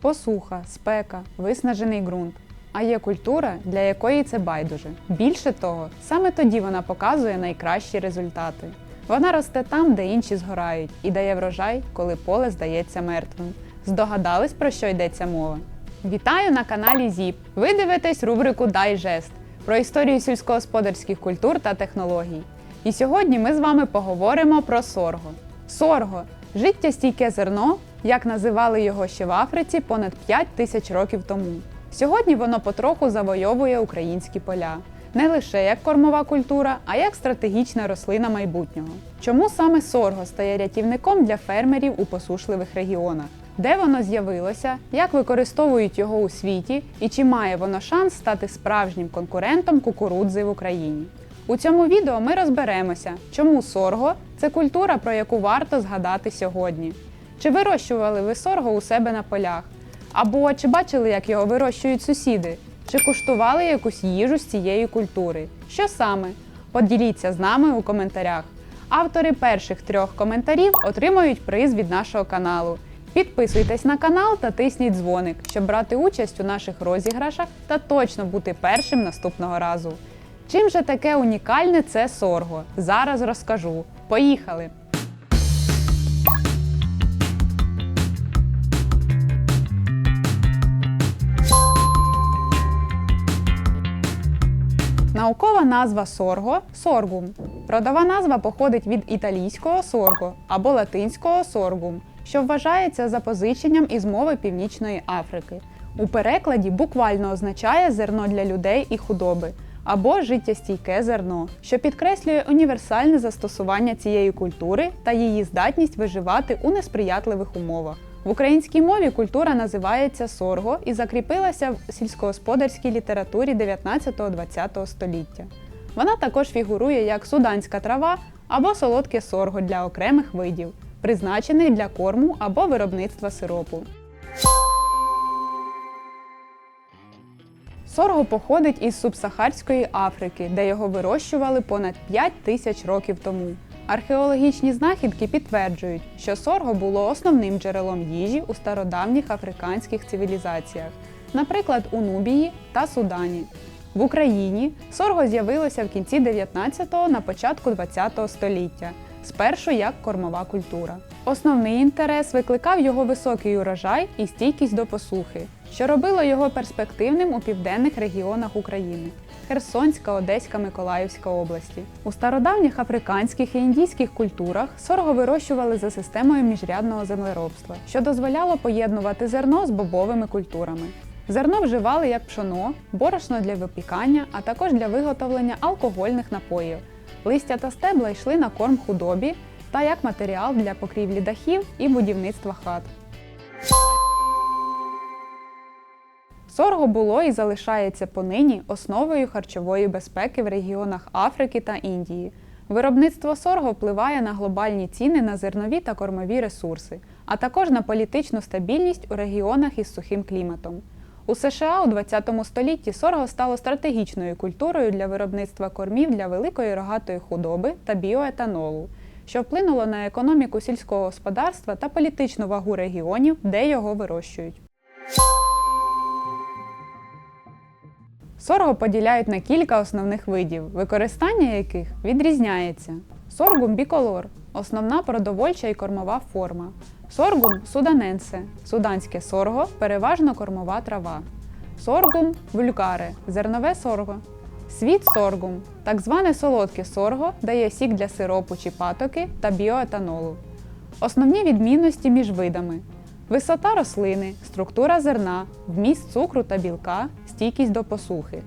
посуха, спека, виснажений ґрунт. А є культура, для якої це байдуже. Більше того, саме тоді вона показує найкращі результати. Вона росте там, де інші згорають, і дає врожай, коли поле здається мертвим. Здогадались, про що йдеться мова? Вітаю на каналі ЗІП. Ви дивитесь рубрику Дай жест про історію сільськогосподарських культур та технологій. І сьогодні ми з вами поговоримо про сорго. Сорго життєстійке зерно, як називали його ще в Африці понад 5 тисяч років тому. Сьогодні воно потроху завойовує українські поля. Не лише як кормова культура, а як стратегічна рослина майбутнього. Чому саме сорго стає рятівником для фермерів у посушливих регіонах? Де воно з'явилося, як використовують його у світі і чи має воно шанс стати справжнім конкурентом кукурудзи в Україні? У цьому відео ми розберемося, чому сорго це культура, про яку варто згадати сьогодні. Чи вирощували ви сорго у себе на полях? Або чи бачили, як його вирощують сусіди? Чи куштували якусь їжу з цієї культури? Що саме? Поділіться з нами у коментарях. Автори перших трьох коментарів отримають приз від нашого каналу. Підписуйтесь на канал та тисніть дзвоник, щоб брати участь у наших розіграшах та точно бути першим наступного разу. Чим же таке унікальне це сорго? Зараз розкажу. Поїхали! Наукова назва сорго соргум. Родова назва походить від італійського сорго або латинського соргум, що вважається запозиченням із мови Північної Африки. У перекладі буквально означає зерно для людей і худоби або життєстійке зерно, що підкреслює універсальне застосування цієї культури та її здатність виживати у несприятливих умовах. В українській мові культура називається сорго і закріпилася в сільськогосподарській літературі 19-20 століття. Вона також фігурує як суданська трава або солодке сорго для окремих видів, призначених для корму або виробництва сиропу. Сорго походить із субсахарської Африки, де його вирощували понад 5 тисяч років тому. Археологічні знахідки підтверджують, що сорго було основним джерелом їжі у стародавніх африканських цивілізаціях, наприклад, у Нубії та Судані. В Україні сорго з'явилося в кінці 19-го на початку 20-го століття, спершу як кормова культура. Основний інтерес викликав його високий урожай і стійкість до посухи, що робило його перспективним у південних регіонах України. Херсонська, Одеська, Миколаївська області. У стародавніх африканських і індійських культурах сорго вирощували за системою міжрядного землеробства, що дозволяло поєднувати зерно з бобовими культурами. Зерно вживали як пшоно, борошно для випікання, а також для виготовлення алкогольних напоїв. Листя та стебла йшли на корм худобі та як матеріал для покрівлі дахів і будівництва хат. Сорго було і залишається понині основою харчової безпеки в регіонах Африки та Індії. Виробництво сорго впливає на глобальні ціни на зернові та кормові ресурси, а також на політичну стабільність у регіонах із сухим кліматом. У США у 20 столітті сорго стало стратегічною культурою для виробництва кормів для великої рогатої худоби та біоетанолу, що вплинуло на економіку сільського господарства та політичну вагу регіонів, де його вирощують. Сорго поділяють на кілька основних видів, використання яких відрізняється. Соргум біколор основна продовольча і кормова форма. Соргум суданенсе суданське сорго, переважно кормова трава. Соргум вулькаре зернове сорго. Світ соргум так зване солодке сорго дає сік для сиропу чи патоки та біоетанолу. Основні відмінності між видами. Висота рослини, структура зерна, вміст цукру та білка, стійкість до посухи.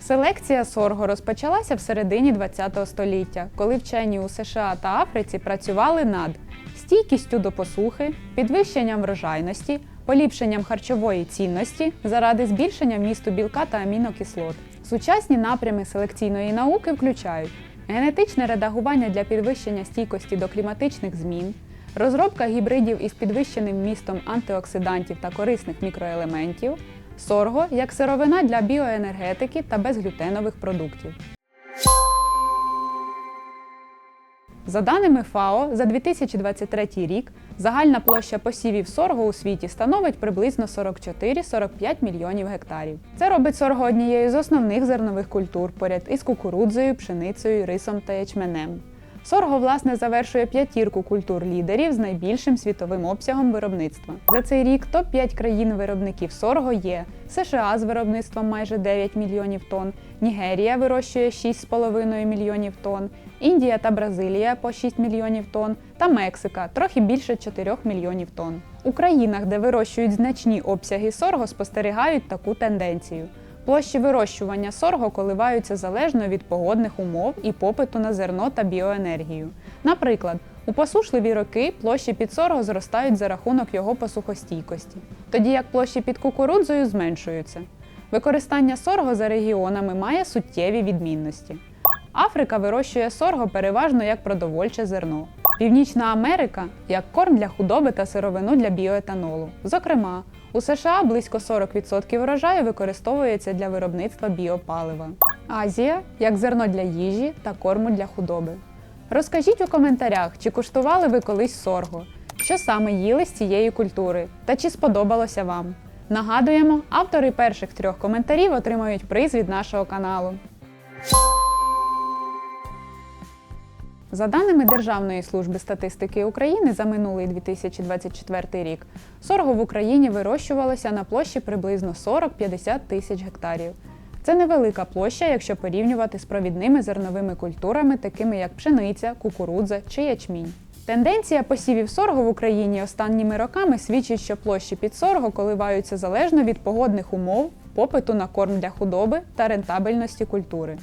Селекція сорго розпочалася в середині ХХ століття, коли вчені у США та Африці працювали над стійкістю до посухи, підвищенням врожайності, поліпшенням харчової цінності заради збільшення вмісту білка та амінокислот. Сучасні напрями селекційної науки включають генетичне редагування для підвищення стійкості до кліматичних змін, розробка гібридів із підвищеним містом антиоксидантів та корисних мікроелементів, сорго як сировина для біоенергетики та безглютенових продуктів. За даними ФАО, за 2023 рік загальна площа посівів сорго у світі становить приблизно 44-45 мільйонів гектарів. Це робить сорго однією з основних зернових культур поряд із кукурудзою, пшеницею, рисом та ячменем. Сорго, власне, завершує п'ятірку культур лідерів з найбільшим світовим обсягом виробництва. За цей рік топ-5 країн-виробників сорго є США з виробництвом майже 9 мільйонів тонн, Нігерія вирощує 6,5 мільйонів тонн, Індія та Бразилія по 6 мільйонів тонн, та Мексика трохи більше 4 мільйонів тонн. У країнах, де вирощують значні обсяги сорго, спостерігають таку тенденцію. Площі вирощування сорго коливаються залежно від погодних умов і попиту на зерно та біоенергію. Наприклад, у посушливі роки площі під сорго зростають за рахунок його посухостійкості, тоді як площі під кукурудзою зменшуються. Використання сорго за регіонами має суттєві відмінності. Африка вирощує сорго переважно як продовольче зерно. Північна Америка як корм для худоби та сировину для біоетанолу. Зокрема, у США близько 40% врожаю використовується для виробництва біопалива. Азія як зерно для їжі та корму для худоби. Розкажіть у коментарях, чи куштували ви колись сорго, що саме їли з цієї культури та чи сподобалося вам. Нагадуємо, автори перших трьох коментарів отримають приз від нашого каналу. За даними Державної служби статистики України за минулий 2024 рік, сорго в Україні вирощувалося на площі приблизно 40-50 тисяч гектарів. Це невелика площа, якщо порівнювати з провідними зерновими культурами, такими як пшениця, кукурудза чи ячмінь. Тенденція посівів сорго в Україні останніми роками свідчить, що площі під сорго коливаються залежно від погодних умов, попиту на корм для худоби та рентабельності культури.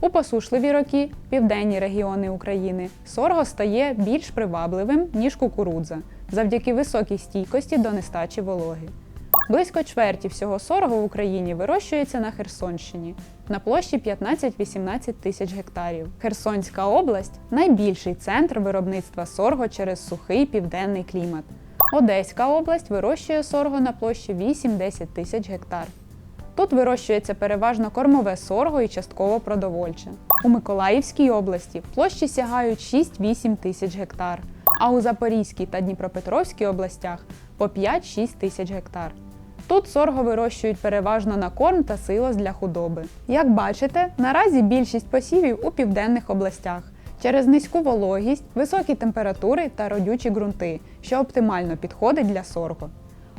У посушливі роки південні регіони України сорго стає більш привабливим, ніж кукурудза, завдяки високій стійкості до нестачі вологи. Близько чверті всього сорго в Україні вирощується на Херсонщині на площі 15-18 тисяч гектарів. Херсонська область найбільший центр виробництва сорго через сухий південний клімат. Одеська область вирощує сорго на площі 8-10 тисяч гектар. Тут вирощується переважно кормове сорго і частково продовольче. У Миколаївській області площі сягають 6-8 тисяч гектар, а у Запорізькій та Дніпропетровській областях по 5-6 тисяч гектар. Тут сорго вирощують переважно на корм та силос для худоби. Як бачите, наразі більшість посівів у південних областях через низьку вологість, високі температури та родючі ґрунти, що оптимально підходить для сорго.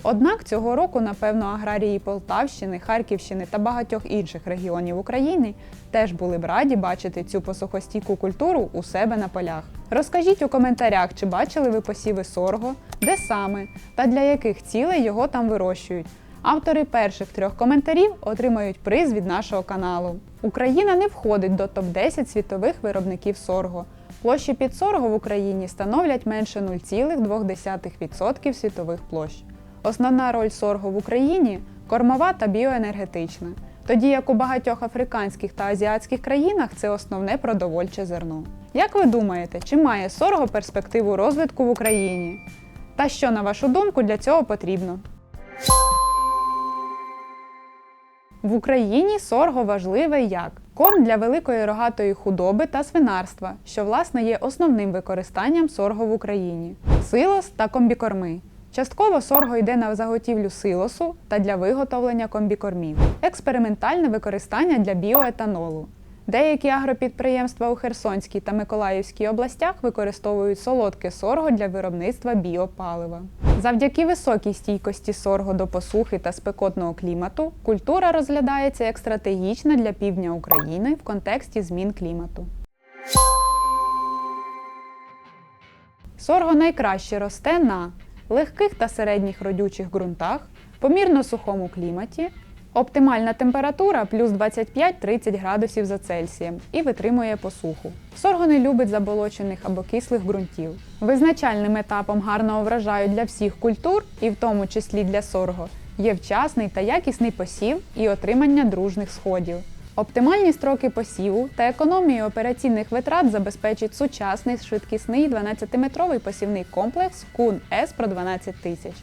Однак цього року, напевно, аграрії Полтавщини, Харківщини та багатьох інших регіонів України теж були б раді бачити цю посухостійку культуру у себе на полях. Розкажіть у коментарях, чи бачили ви посіви сорго, де саме та для яких цілей його там вирощують. Автори перших трьох коментарів отримають приз від нашого каналу. Україна не входить до топ-10 світових виробників сорго. Площі під сорго в Україні становлять менше 0,2% світових площ. Основна роль сорго в Україні кормова та біоенергетична, тоді як у багатьох африканських та азіатських країнах це основне продовольче зерно. Як ви думаєте, чи має сорго перспективу розвитку в Україні? Та що, на вашу думку, для цього потрібно? В Україні сорго важливе як корм для великої рогатої худоби та свинарства, що власне є основним використанням сорго в Україні, силос та комбікорми. Частково сорго йде на заготівлю силосу та для виготовлення комбікормів, експериментальне використання для біоетанолу. Деякі агропідприємства у Херсонській та Миколаївській областях використовують солодке сорго для виробництва біопалива. Завдяки високій стійкості сорго до посухи та спекотного клімату культура розглядається як стратегічна для півдня України в контексті змін клімату. Сорго найкраще росте на легких та середніх родючих ґрунтах, помірно сухому кліматі, оптимальна температура плюс 25-30 градусів за Цельсієм і витримує посуху. Сорго не любить заболочених або кислих ґрунтів. Визначальним етапом гарного врожаю для всіх культур, і в тому числі для сорго, є вчасний та якісний посів і отримання дружних сходів. Оптимальні строки посіву та економію операційних витрат забезпечить сучасний швидкісний 12-метровий посівний комплекс Кун С про 12 тисяч.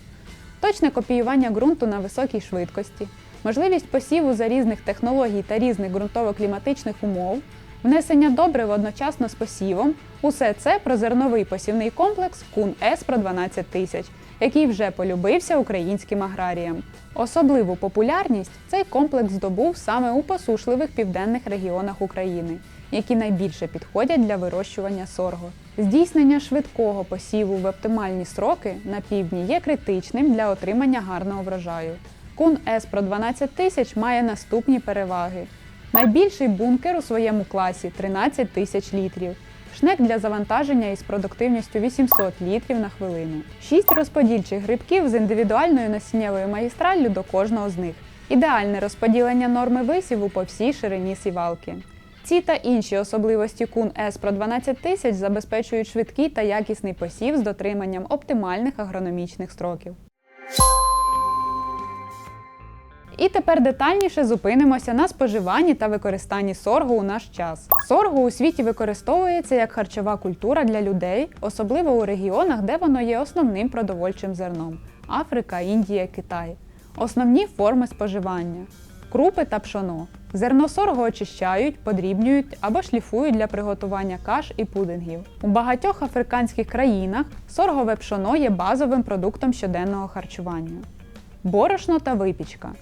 Точне копіювання ґрунту на високій швидкості, можливість посіву за різних технологій та різних ґрунтово-кліматичних умов, внесення добрив одночасно з посівом Усе це про зерновий посівний комплекс Кун Еспро 12 тисяч, який вже полюбився українським аграріям. Особливу популярність цей комплекс здобув саме у посушливих південних регіонах України, які найбільше підходять для вирощування сорго. Здійснення швидкого посіву в оптимальні сроки на півдні є критичним для отримання гарного врожаю. Кун Еспро 12 тисяч має наступні переваги. Найбільший бункер у своєму класі 13 тисяч літрів. Шнек для завантаження із продуктивністю 800 літрів на хвилину. Шість розподільчих грибків з індивідуальною насіннєвою магістраллю до кожного з них. Ідеальне розподілення норми висіву по всій ширині сівалки. Ці та інші особливості кун Еспро 12 тисяч забезпечують швидкий та якісний посів з дотриманням оптимальних агрономічних строків. І тепер детальніше зупинимося на споживанні та використанні соргу у наш час. Соргу у світі використовується як харчова культура для людей, особливо у регіонах, де воно є основним продовольчим зерном Африка, Індія, Китай. Основні форми споживання крупи та пшоно. Зерно соргу очищають, подрібнюють або шліфують для приготування каш і пудингів. У багатьох африканських країнах соргове пшоно є базовим продуктом щоденного харчування. Борошно та випічка.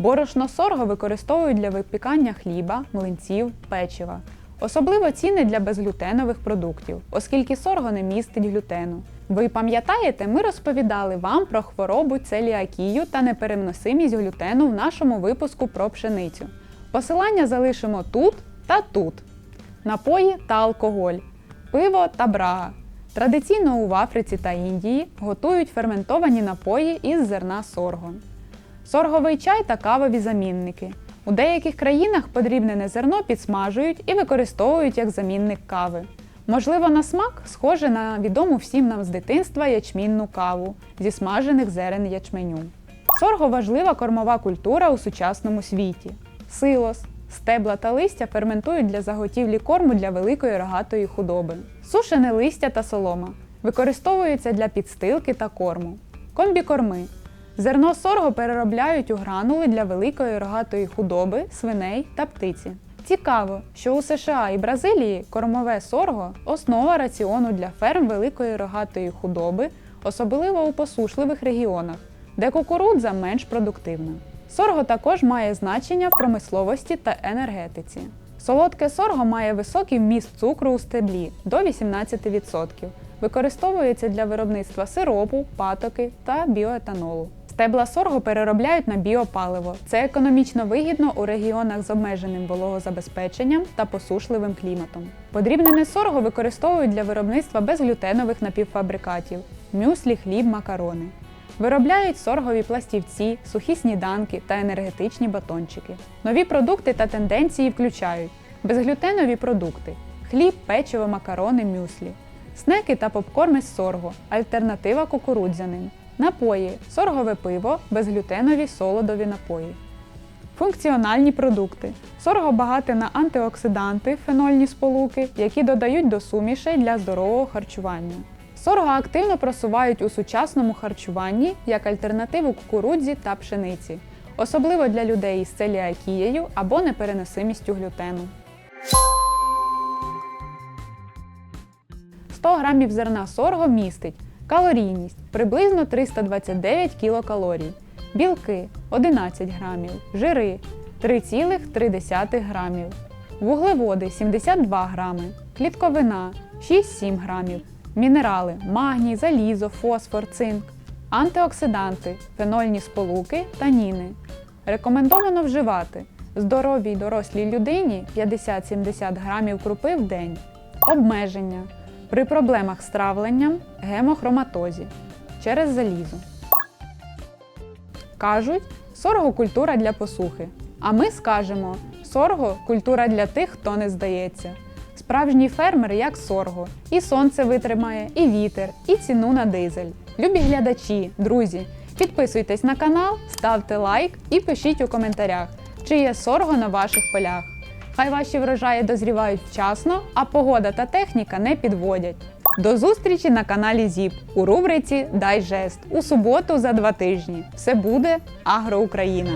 Борошно сорго використовують для випікання хліба, млинців, печива. Особливо цінне для безглютенових продуктів, оскільки сорго не містить глютену. Ви пам'ятаєте, ми розповідали вам про хворобу целіакію та непереносимість глютену в нашому випуску про пшеницю. Посилання залишимо тут та тут. Напої та алкоголь, пиво та брага. Традиційно у Африці та Індії готують ферментовані напої із зерна сорго. Сорговий чай та кавові замінники. У деяких країнах подрібнене зерно підсмажують і використовують як замінник кави. Можливо, на смак схоже на відому всім нам з дитинства ячмінну каву зі смажених зерен ячменю. Сорго важлива кормова культура у сучасному світі. Силос, стебла та листя ферментують для заготівлі корму для великої рогатої худоби. Сушене листя та солома використовуються для підстилки та корму. Комбікорми Зерно сорго переробляють у гранули для великої рогатої худоби, свиней та птиці. Цікаво, що у США і Бразилії кормове сорго основа раціону для ферм великої рогатої худоби, особливо у посушливих регіонах, де кукурудза менш продуктивна. Сорго також має значення в промисловості та енергетиці. Солодке сорго має високий вміст цукру у стеблі до 18%. Використовується для виробництва сиропу, патоки та біоетанолу. Стебла сорго переробляють на біопаливо. Це економічно вигідно у регіонах з обмеженим вологозабезпеченням та посушливим кліматом. Подрібнене сорго використовують для виробництва безглютенових напівфабрикатів мюслі, хліб, макарони. Виробляють соргові пластівці, сухі сніданки та енергетичні батончики. Нові продукти та тенденції включають безглютенові продукти хліб, печиво, макарони, мюслі, снеки та попкорми з сорго, альтернатива кукурудзяним. Напої соргове пиво, безглютенові солодові напої. Функціональні продукти. Сорго багате на антиоксиданти, фенольні сполуки, які додають до сумішей для здорового харчування. Сорго активно просувають у сучасному харчуванні як альтернативу кукурудзі та пшениці, особливо для людей із целіакією або непереносимістю глютену. 100 грамів зерна сорго містить калорійність приблизно 329 кілокалорій, білки 11 грамів, жири 3,3 грамів, вуглеводи 72 грами, клітковина 6-7 грамів, мінерали магній, залізо, фосфор, цинк, антиоксиданти, фенольні сполуки, таніни. Рекомендовано вживати здоровій дорослій людині 50-70 грамів крупи в день. Обмеження при проблемах з травленням, гемохроматозі через залізо. Кажуть, сорго культура для посухи. А ми скажемо, сорго культура для тих, хто не здається. Справжній фермер як сорго. І сонце витримає, і вітер, і ціну на дизель. Любі глядачі, друзі, підписуйтесь на канал, ставте лайк і пишіть у коментарях, чи є сорго на ваших полях. Хай ваші врожаї дозрівають вчасно, а погода та техніка не підводять. До зустрічі на каналі ЗІП у рубриці Дай жест у суботу за два тижні. Все буде Агроукраїна.